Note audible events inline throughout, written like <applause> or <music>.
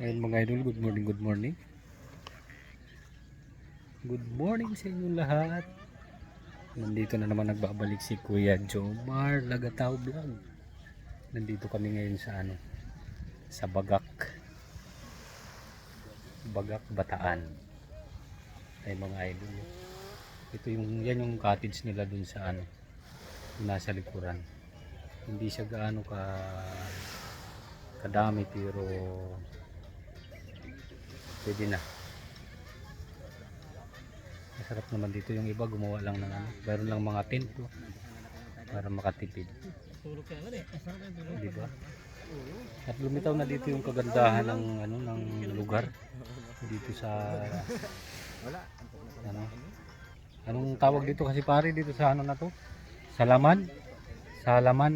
Ayun mga idol, good morning, good morning. Good morning sa inyo lahat. Nandito na naman nagbabalik si Kuya Jomar Lagataw Vlog. Nandito kami ngayon sa ano, sa Bagak. Bagak Bataan. Ay mga idol. Ito yung yan yung cottage nila dun sa ano, nasa likuran. Hindi siya gaano ka kadami pero pwede na. Masarap naman dito yung iba gumawa lang ng ano. Meron lang mga tent oh, para makatipid. Di ba? At lumitaw na dito yung kagandahan ng ano ng lugar. Dito sa ano. Anong tawag dito kasi pare dito sa ano na to? Salaman? Salaman.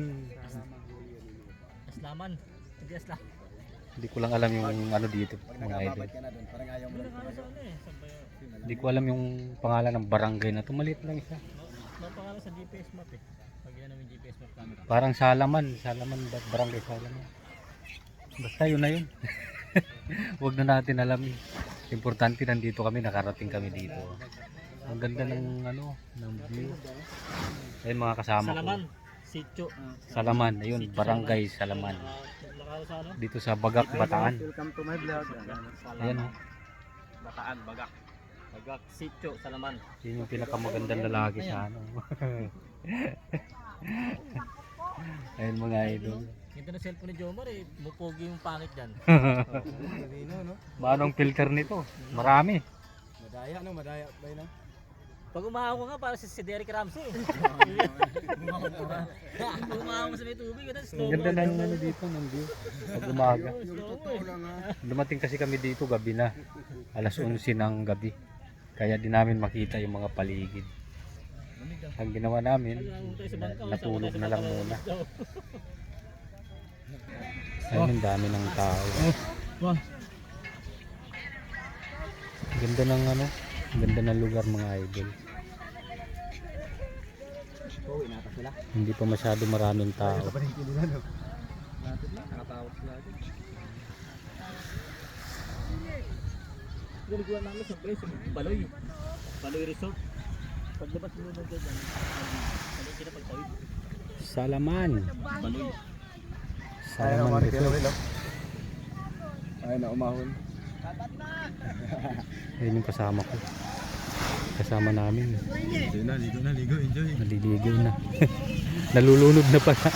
Aslaman. Hindi asla. Hindi ko lang alam yung ano dito mga idol Hindi eh. Hindi ko alam yung pangalan ng barangay na to. Maliit lang isa. Mga pangalan sa GPS map eh. Pag yan namin GPS map camera. Parang Salaman. Salaman, ba- barangay Salaman. Basta yun na yun. <laughs> Huwag na natin alam. eh. Importante nandito kami, nakarating kami dito. Ang ganda ng ano, ng view. Ayun mga kasama Salaman. ko. Sityo. Salaman, ayun, barangay Salaman. Sa ano? Dito sa Bagak, Bataan. Welcome to my vlog. Ayan oh. Bataan, Bagak. Bagak, Sityo, Salaman. Yun yung pinakamagandang lalaki sa ano. <laughs> Ayun mga idol. Ganda na cellphone ni Jomar eh. Mupogi yung pangit dyan. <laughs> Marino, no? Manong filter nito? Marami. Madaya, no? Madaya ba yun, no? Pag umahaw ko nga para si, si Derek Ramsey. <laughs> Pag umahaw mo sa may tubig, slow Ang ganda ng ano dito ng view. Pag umaga. Eh. Dumating kasi kami dito gabi na. Alas 11 ng gabi. Kaya di namin makita yung mga paligid. Ang ginawa namin, natulog na lang muna. Ayun, ang dami ng tao. Ganda ng ano, ganda ng lugar mga idol. Hindi pa masyado maraming tao. Ginagawa namin sa place, Baloy. Baloy Resort. Paglabas mo na dyan, ano sila pagtawid? Salaman. Baloy. Salaman Resort. Ay, na umahon. Ayun yung kasama ko. Kasama namin. Ligo na, ligo na, ligo. Enjoy. Naliligo na. <laughs> Nalulunod na pala.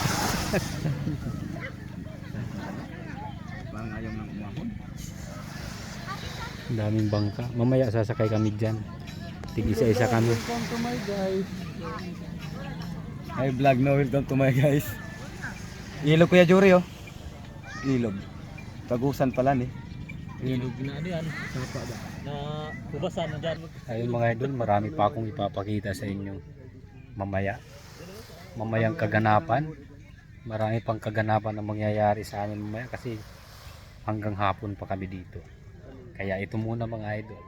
Parang ayaw nang umahon. Ang daming bangka. Mamaya sasakay kami dyan. Tig isa-isa kami. Welcome to my guys. Hi vlog no, welcome to my guys. Ilog kuya Juri oh. Ilog. Tagusan pala ni. Ilog na ano yan? Na hubasan na dyan. Ayun mga idol, marami pa akong ipapakita sa inyo mamaya. Mamayang kaganapan. Marami pang kaganapan na mangyayari sa amin mamaya kasi hanggang hapon pa kami dito. Kaya ito muna mga idol.